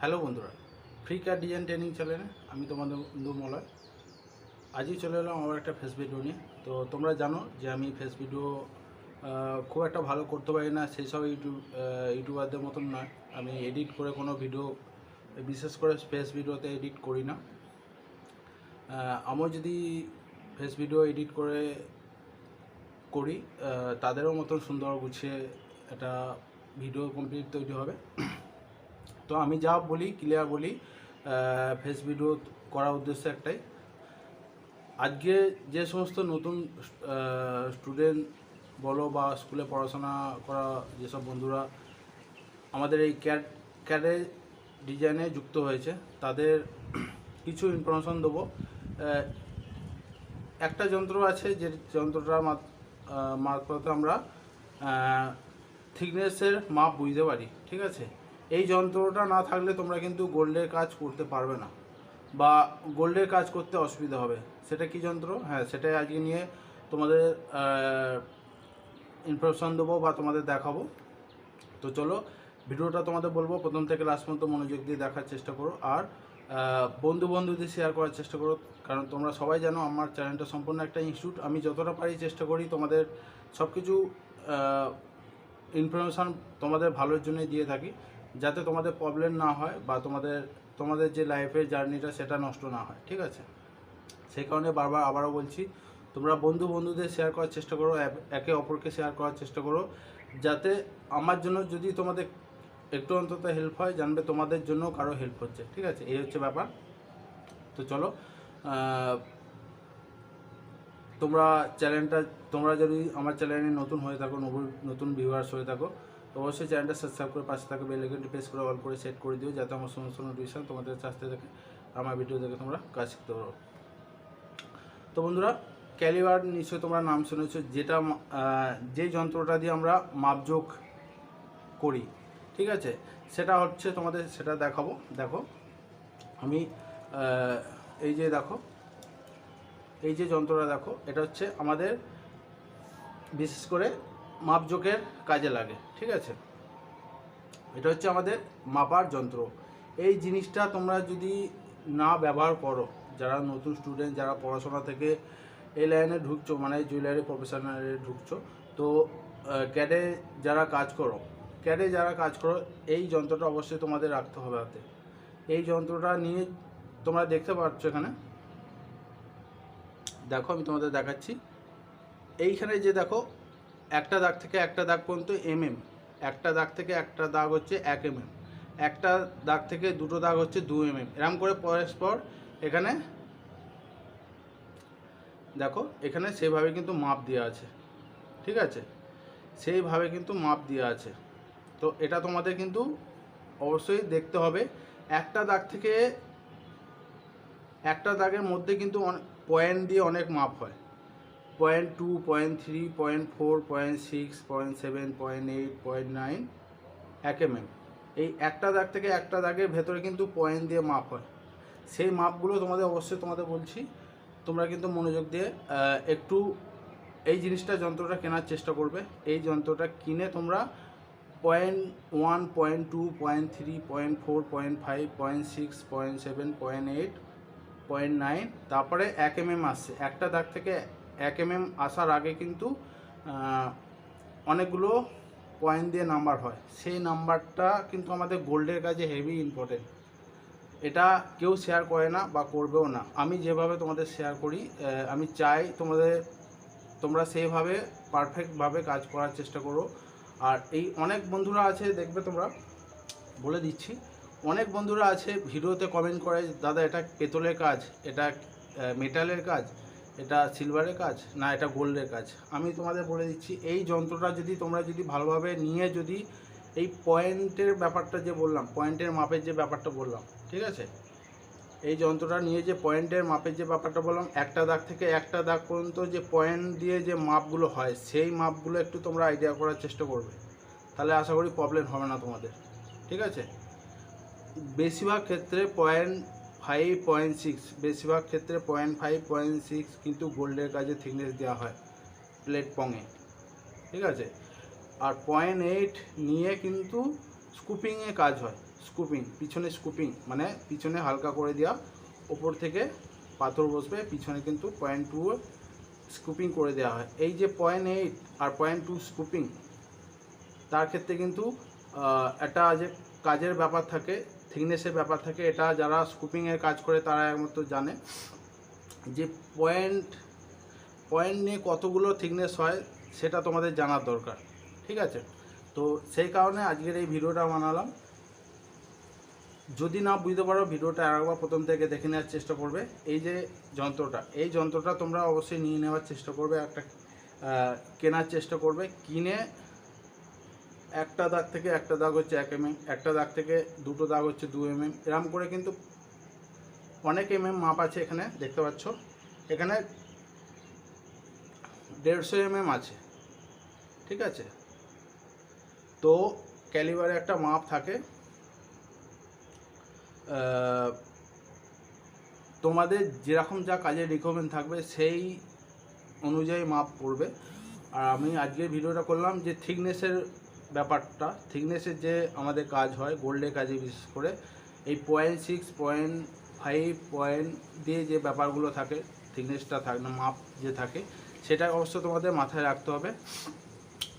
Hello বন্ধুরা free কার design training চ্যানেলে আমি তোমাদের বন্ধু মলয় আজই চলে এলাম আমার একটা ফেস ভিডিও নিয়ে। তো তোমরা জানো যে আমি ফেস ভিডিও খুব একটা ভালো করতে পারি না, সেই সব ইউটিউব ইউটিউবারদের মতন নয়। আমি এডিট করে কোনো ভিডিও, বিশেষ করে ফেস ভিডিওতে এডিট করি না। আমার যদি ফেস ভিডিও এডিট করে করি তাদেরও মতন সুন্দর গুছিয়ে একটা ভিডিও কমপ্লিট তৈরি হবে। তো আমি যা বলি ক্লিয়ার বলি ফেস ভিডিও করার উদ্দেশ্য একটাই। আজকে যে সমস্ত নতুন স্টুডেন্ট বলো বা স্কুলে পড়াশোনা করা যেসব বন্ধুরা, আমাদের এই ক্যাড ক্যাডে ডিজাইনে যুক্ত হয়েছে, তাদের কিছু ইনফরমেশন দেবো। একটা যন্ত্র আছে যে যন্ত্রটার মারফতে আমরা থিকনেসের মাপ বুঝতে পারি, ঠিক আছে? এই যন্ত্রটা না থাকলে তোমরা কিন্তু গোল্ডের কাজ করতে পারবে না বা গোল্ডের কাজ করতে অসুবিধা হবে। সেটা কি যন্ত্র? হ্যাঁ সেটাই আজকে নিয়ে তোমাদের ইনফরমেশান দেবো বা তোমাদের দেখাবো। তো চলো, ভিডিওটা তোমাদের বলব। প্রথম থেকে লাস্ট পর্যন্ত মনোযোগ দিয়ে দেখার চেষ্টা করো। আর বন্ধু বন্ধুদের শেয়ার করার চেষ্টা করো। কারণ তোমরা সবাই জানো আমার চ্যানেলটা সম্পূর্ণ একটা ইনস্টিটিউট আমি যতটা পারি চেষ্টা করি তোমাদের সব কিছু ইনফরমেশান তোমাদের ভালোর জন্যই দিয়ে থাকি। যাতে তোমাদের প্রবলেম না হয় বা তোমাদের তোমাদের যে লাইফের জার্নিটা সেটা নষ্ট না হয়, ঠিক আছে? সেই কারণে বারবার আবারও বলছি, তোমরা বন্ধু বন্ধুদের শেয়ার করার চেষ্টা করো একে অপরকে শেয়ার করার চেষ্টা করো, যাতে আমার জন্য যদি তোমাদের একটু অন্তত হেল্প হয়, জানবে তোমাদের জন্য কারও হেল্প হচ্ছে, ঠিক আছে? এই হচ্ছে ব্যাপার। তো চলো তোমরা চ্যানেলটা তোমরা যদি আমার চ্যানেলে নতুন হয়ে থাকো নতুন ভিউয়ার্স হয়ে থাকো অবশ্যই চ্যানেলটা সাবস্ক্রাইব করে পাশে থাকা বেল আইকনটি প্রেস করে অল করে সেট করে দিও, যাতে আমার সমস্ত নোটিফিকেশন তোমাদের আসতে থাকে, আমার ভিডিও দেখে তোমরা কাজ শিখতে পারো। তো বন্ধুরা ক্যালিবার নিশ্চয়ই তোমরা নাম শুনেছো, যেটা যে যন্ত্রটা দিয়ে আমরা মাপযোগ করি, ঠিক আছে? সেটা হচ্ছে তোমাদের, সেটা দেখাবো, দেখো। আমি এই যে দেখো, এই যে যন্ত্রটা দেখো, এটা হচ্ছে আমাদের, বিশেষ করে মাপজোকের কাজে লাগে, ঠিক আছে? এটা হচ্ছে আমাদের মাপার যন্ত্র। এই জিনিসটা তোমরা যদি না ব্যবহার করো, যারা নতুন স্টুডেন্ট যারা পড়াশোনা থেকে এই লাইনে ঢুকছো মানে জুয়েলারি প্রফেশনালে ঢুকছো, তো ক্যাডে যারা কাজ করো ক্যাডে যারা কাজ করো, এই যন্ত্রটা অবশ্যই তোমাদের রাখতে হবে হাতে। এই যন্ত্রটা নিয়ে তোমরা দেখতে পাচ্ছ এখানে। দেখো, আমি তোমাদের দেখাচ্ছি। এইখানে যে দেখো একটা দাগ থেকে একটা দাগ পর্যন্ত এম এম একটা দাগ থেকে একটা দাগ হচ্ছে এক এম এম একটা দাগ থেকে দুটো দাগ হচ্ছে দু এম এম এরম করে পরস্পর এখানে, দেখো, এখানে সেভাবে কিন্তু মাপ দেওয়া আছে, ঠিক আছে? সেইভাবে কিন্তু মাপ দেওয়া আছে। তো এটা তোমাদের কিন্তু অবশ্যই দেখতে হবে। একটা দাগ থেকে একটা দাগের মধ্যে কিন্তু পয়েন্ট দিয়ে অনেক মাপ হয়। Point two, point three, point four, point six, point seven, point eight, point nine, এক এম এই একটা দাগ থেকে একটা দাগের ভেতরে কিন্তু পয়েন্ট দিয়ে মাপ হয়। সেই মাপগুলো তোমাদের অবশ্যই তোমাদের বলছি। তোমরা কিন্তু মনোযোগ দিয়ে একটু এই জিনিসটা যন্ত্রটা কেনার চেষ্টা করবে। এই যন্ত্রটা কিনে তোমরা point one, point two, point three, point four, point five, point six, point seven, point eight, point nine, তারপরে এক এম এম আসছে। একটা দাগ থেকে এক এম এম আসার আগে কিন্তু অনেকগুলো পয়েন্ট দিয়ে নাম্বার হয়। সেই নাম্বারটা কিন্তু আমাদের গোল্ডের কাজে হেভি ইম্পর্টেন্ট এটা কেউ শেয়ার করে না বা করবেও না। আমি যেভাবে তোমাদের শেয়ার করি আমি চাই তোমাদের, তোমরা সেইভাবে পারফেক্টভাবে কাজ করার চেষ্টা করো। আর এই অনেক বন্ধুরা আছে, দেখবে তোমরা, বলে দিচ্ছি, অনেক বন্ধুরা আছে, ভিডিওতে কমেন্ট করে, দাদা, এটা পেতলের কাজ, এটা মেটালের কাজ। এটা সিলভারের কাজ? না, এটা গোল্ডের কাজ? আমি তোমাদের বলে দিচ্ছি, এই যন্ত্রটা যদি তোমরা যদি ভালোভাবে নিয়ে যদি এই পয়েন্টের ব্যাপারটা যে বললাম পয়েন্টের মাপের যে ব্যাপারটা বললাম, ঠিক আছে? এই যন্ত্রটা নিয়ে যে পয়েন্টের মাপের যে ব্যাপারটা বললাম, একটা দাগ থেকে একটা দাগ পর্যন্ত যে পয়েন্ট দিয়ে যে মাপগুলো হয়, সেই মাপগুলো একটু তোমরা আইডিয়া করার চেষ্টা করবে। তাহলে আশা করি প্রবলেম হবে না তোমাদের, ঠিক আছে? বেশিরভাগ ক্ষেত্রে পয়েন্ট ফাইভ পয়েন্ট সিক্স বেশিরভাগ ক্ষেত্রে পয়েন্ট ফাইভ পয়েন্ট সিক্স কিন্তু গোল্ডের কাজে থিকনেস দেওয়া হয় প্লেট পঙে ঠিক আছে? আর পয়েন্ট এইট নিয়ে কিন্তু স্কুপিংয়ে কাজ হয় স্কুপিং পিছনে স্কুপিং মানে পিছনে হালকা করে দেওয়া ওপর থেকে পাথর বসবে, পিছনে কিন্তু পয়েন্ট টু স্কুপিং করে দেওয়া হয়। এই যে পয়েন্ট এইট আর পয়েন্ট টু স্কুপিং তার ক্ষেত্রে কিন্তু একটা যে কাজের ব্যাপার থাকে থিকনেসের ব্যাপার থাকে, এটা যারা স্কুপিংয়ের কাজ করে তারা একমাত্র জানে। যে পয়েন্ট পয়েন্ট নিয়ে কতগুলো থিকনেস হয়, সেটা তোমাদের জানার দরকার, ঠিক আছে? তো সেই কারণে আজকের এই ভিডিওটা বানালাম। যদি না বুঝতে পারো, ভিডিওটা আরেকবার প্রথম থেকে দেখে নেওয়ার চেষ্টা করবে। এই যে যন্ত্রটা, এই যন্ত্রটা তোমরা অবশ্যই নিয়ে নেওয়ার চেষ্টা করবে, একটা কেনার চেষ্টা করবে। কিনে একটা দাগ থেকে একটা দাগ হচ্ছে এক এমএম একটা দাগ থেকে দুটো দাগ হচ্ছে দু এমএম এরম করে কিন্তু অনেক এমএম মাপ আছে এখানে, দেখতে পাচ্ছ। এখানে দেড়শো এমএম আছে, ঠিক আছে? তো ক্যালিবারে একটা মাপ থাকে। তোমাদের যেরকম যা কাজের রিকমেন্ড থাকবে, সেই অনুযায়ী মাপ পড়বে। আর আমি আজকের ভিডিওটা করলাম যে থিকনেসের ব্যাপারটা থিকনেসের যে আমাদের কাজ হয় গোল্ডের কাজে বিশেষ করে, এই point six point five point দিয়ে যে ব্যাপারগুলো থাকে থিকনেসটা থাকে না মাপ যে থাকে, সেটা অবশ্য তোমাদের মাথায় রাখতে হবে।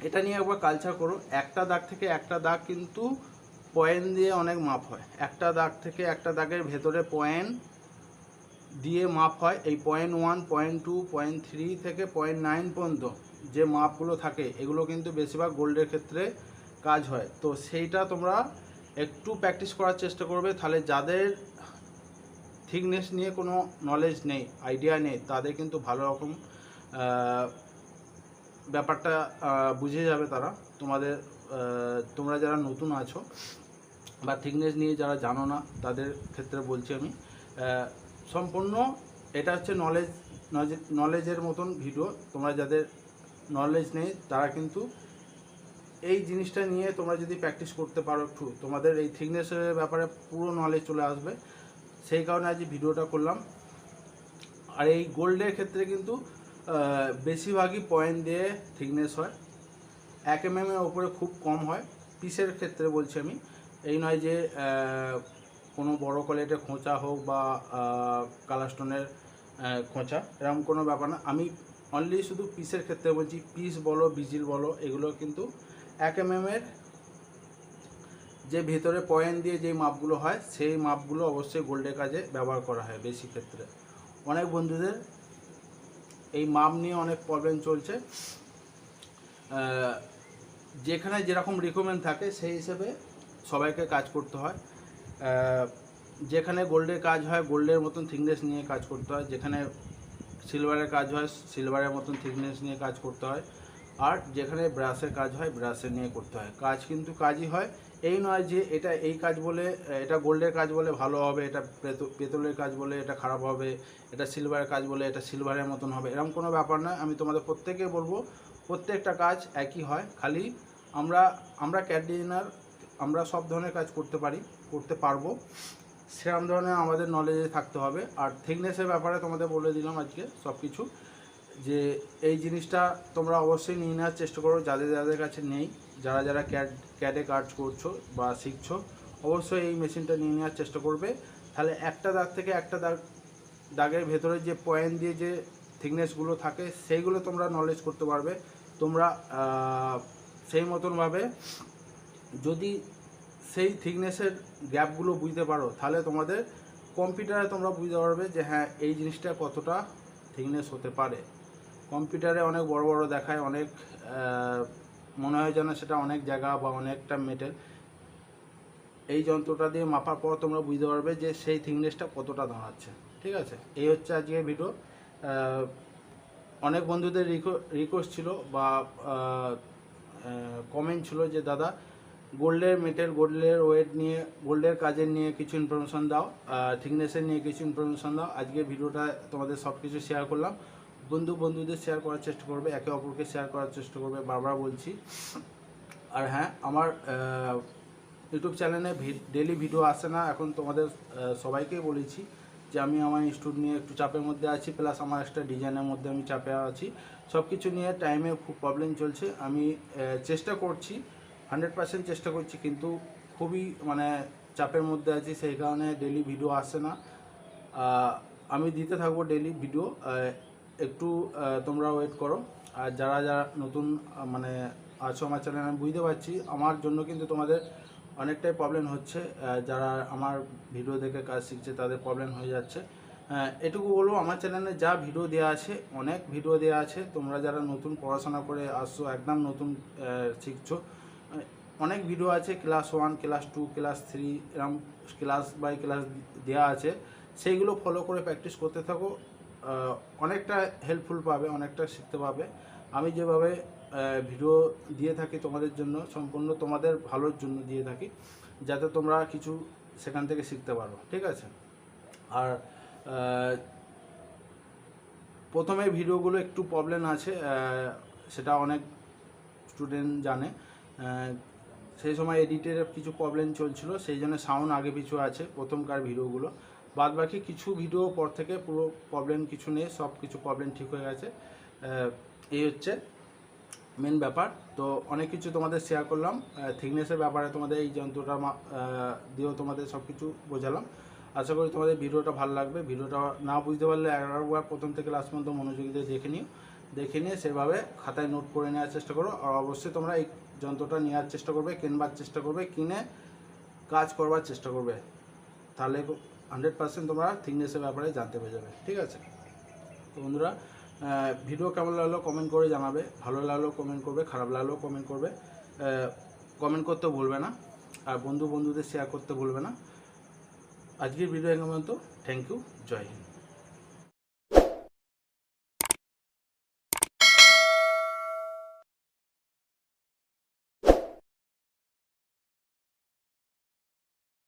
এটা নিয়ে একবার কালচার করো, একটা দাগ থেকে একটা দাগ কিন্তু পয়েন্ট দিয়ে অনেক মাপ হয়। একটা দাগ থেকে একটা দাগের ভেতরে পয়েন্ট দিয়ে মাপ হয়, এই point one point two point three থেকে পয়েন্ট নাইন পর্যন্ত। যে মাপগুলো থাকে, এগুলো কিন্তু বেশিরভাগ গোল্ডের ক্ষেত্রে কাজ হয়। তো সেইটা তোমরা একটু প্র্যাকটিস করার চেষ্টা করবে। তাহলে যাদের থিকনেস নিয়ে কোনো নলেজ নেই আইডিয়া নেই, তাদের কিন্তু ভালো রকম ব্যাপারটা বুঝে যাবে তারা। তোমাদের তোমরা যারা নতুন আছো বা থিকনেস নিয়ে যারা জানো না, তাদের ক্ষেত্রে বলছি আমি সম্পূর্ণ এটা হচ্ছে নলেজ নলেজের মতন ভিডিও তোমরা যাদের নলেজ নেই, তারা কিন্তু এই জিনিসটা নিয়ে তোমরা যদি প্র্যাকটিস করতে পারো একটু, তোমাদের এই থিকনেসের ব্যাপারে পুরো নলেজ চলে আসবে। সেই কারণে আজ ভিডিওটা করলাম। আর এই গোল্ডের ক্ষেত্রে কিন্তু বেশিরভাগই পয়েন্ট দিয়ে থিকনেস হয়। এক এম এর ওপরে খুব কম হয় পিসের ক্ষেত্রে বলছি আমি। এই নয় যে কোনো বড় কোয়ালিটির খোঁচা হোক বা কালার স্টোনের খোঁচা, এরকম কোনো ব্যাপার না। আমি অনলি শুধু পিসের ক্ষেত্রে বলছি পিস বলো বিজিল বলো, এগুলো কিন্তু এক এম এর যে ভেতরে পয়েন্ট দিয়ে যে মাপগুলো হয়, সেই মাপগুলো অবশ্যই গোল্ডের কাজে ব্যবহার করা হয় বেশি ক্ষেত্রে। অনেক বন্ধুদের এই মাপ নিয়ে অনেক প্রবলেম চলছে। যেখানে যেরকম রিকমেন্ড থাকে, সেই হিসেবে সবাইকে কাজ করতে হয়। যেখানে গোল্ডের কাজ হয় গোল্ডের মতন থিকনেস নিয়ে কাজ করতে হয়। যেখানে সিলভারের কাজ হয় সিলভারের মতন থিকনেস নিয়ে কাজ করতে হয়। আর যেখানে ব্রাশের কাজ হয় ব্রাশের নিয়ে করতে হয়। কাজ কিন্তু কাজই হয়। এই নয় যে এটা এই কাজ বলে, এটা গোল্ডের কাজ বলে ভালো হবে, এটা পেতো- পেতলের কাজ বলে এটা খারাপ হবে, এটা সিলভারের কাজ বলে এটা সিলভারের মতন হবে। এরকম কোনো ব্যাপার নয়। আমি তোমাদের প্রত্যেকে বলব, প্রত্যেকটা কাজ একই হয়। খালি আমরা আমরা ক্যাট ডিজাইনার আমরা সব ধরনের কাজ করতে পারি, করতে পারব। সেরকম ধরনের আমাদের নলেজে থাকতে হবে। আর থিকনেসের ব্যাপারে তোমাদের বলে দিলাম আজকে সব কিছু যে এই জিনিসটা তোমরা অবশ্যই নিয়ে নেওয়ার চেষ্টা করো। যাদের যাদের কাছে নেই, যারা যারা ক্যাড ক্যাডে কাজ করছ বা শিখছো, অবশ্যই এই মেশিনটা নিয়ে নেওয়ার চেষ্টা করবে। তাহলে একটা দাগ থেকে একটা দাগ, দাগের ভেতরে যে পয়েন্ট দিয়ে যে থিকনেসগুলো থাকে, সেইগুলো তোমরা নলেজ করতে পারবে। তোমরা সেই মতনভাবে যদি সেই থিকনেসের গ্যাপগুলো বুঝতে পারো, তাহলে তোমাদের কম্পিউটারে তোমরা বুঝতে পারবে যে হ্যাঁ এই জিনিসটা কতটা থিকনেস হতে পারে। কম্পিউটারে অনেক বড় বড় দেখায়, অনেক মনে হয় যেন সেটা অনেক জায়গা বা অনেকটা মেটেল এই যন্ত্রটা দিয়ে মাপার পর তোমরা বুঝতে পারবে যে সেই থিকনেসটা কতটা দাঁড়াচ্ছে, ঠিক আছে? এই হচ্ছে আজকের ভিডিও অনেক বন্ধুদের রিকোয়েস্ট ছিল বা কমেন্ট ছিল যে, দাদা গোল্ডের মেটেল গোল্ডের ওয়েট নিয়ে, গোল্ডের কাজের নিয়ে কিছু ইনফরমেশন দাও থিকনেসের নিয়ে কিছু ইনফরমেশন দাও। আজকে ভিডিওটা তোমাদের সব কিছু শেয়ার করলাম। বন্ধু বন্ধুদের শেয়ার করার চেষ্টা করবে, একে অপরকে শেয়ার করার চেষ্টা করবে, বারবার বলছি। আর হ্যাঁ আমার ইউটিউব চ্যানেলে ডেলি ভিডিও আসে না। এখন তোমাদের সবাইকেই বলেছি যে আমি আমার ইনস্টিটিউট নিয়ে একটু চাপের মধ্যে আছি প্লাস আমার একটা ডিজাইনের মধ্যে আমি চাপে আছি। সব কিছু নিয়ে টাইমে খুব প্রবলেম চলছে। আমি চেষ্টা করছি হান্ড্রেড পার্সেন্ট চেষ্টা করছি, কিন্তু খুবই মানে চাপের মধ্যে আছি, সেই কারণে ডেলি ভিডিও আসে না। আমি দিতে থাকব ডেলি ভিডিও একটু তোমরা ওয়েট করো। আর যারা যারা নতুন মানে আছো আমার চ্যানেল আমি বুঝতে পারছি, আমার জন্য কিন্তু তোমাদের অনেকটাই প্রবলেম হচ্ছে। যারা আমার ভিডিও দেখে কাজ শিখছে, তাদের প্রবলেম হয়ে যাচ্ছে। এটুকু বলব, আমার চ্যানেলে যা ভিডিও দেওয়া আছে, অনেক ভিডিও দেওয়া আছে। তোমরা যারা নতুন পড়াশোনা করে আসছো, একদম নতুন শিখছো অনেক ভিডিও আছে class one class two class three এরকম ক্লাস বাই ক্লাস দেওয়া আছে। সেইগুলো ফলো করে প্র্যাকটিস করতে থাকো। অনেকটা হেল্পফুল পাবে, অনেকটা শিখতে পাবে। আমি যেভাবে ভিডিও দিয়ে থাকি তোমাদের জন্য, সম্পূর্ণ তোমাদের ভালোর জন্য দিয়ে থাকি, যাতে তোমরা কিছু সেখান থেকে শিখতে পারো, ঠিক আছে? আর প্রথমে ভিডিওগুলো একটু প্রবলেম আছে সেটা অনেক স্টুডেন্ট জানে। সেই সময় এডিটের কিছু প্রবলেম চলছিল, সেই জন্য সাউন্ড আগে পিছু আছে, প্রথমকার ভিডিওগুলো। বাদ বাকি কিছু ভিডিও পর থেকে পুরো প্রবলেম কিছু নেই, সব কিছু প্রবলেম ঠিক হয়ে গেছে। এই হচ্ছে মেন ব্যাপার। তো অনেক কিছু তোমাদের শেয়ার করলাম। থিকনেসের ব্যাপারে তোমাদের এই যন্ত্রটা দিয়েও তোমাদের সব কিছু বোঝালাম। আশা করি তোমাদের ভিডিওটা ভালো লাগবে। ভিডিওটা না বুঝতে পারলে একবার প্রথম থেকে লাস্ট পর্যন্ত মনোযোগী দিয়ে দেখে নিও। দেখে নিয়ে সেভাবে খাতায় নোট করে নেওয়ার চেষ্টা করো। আর অবশ্যই তোমরা এই যন্ত্রটা নেওয়ার চেষ্টা করবে, কিনবার চেষ্টা করবে, কিনে কাজ করবার চেষ্টা করবে, তাহলে হান্ড্রেড পার্সেন্ট তোমরা থিকনেসের ব্যাপারে জানতে পেরে যাবে, ঠিক আছে? তো বন্ধুরা ভিডিও কেমন লাগল কমেন্ট করে জানাবে, ভালো লাগল কমেন্ট করবে, খারাপ লাগলেও কমেন্ট করবে কমেন্ট করতে ভুলবে না, আর বন্ধু বন্ধুদের শেয়ার করতে ভুলবে না। আজকের ভিডিও এখানে পর্যন্ত থ্যাংক ইউ জয় হিন্দ।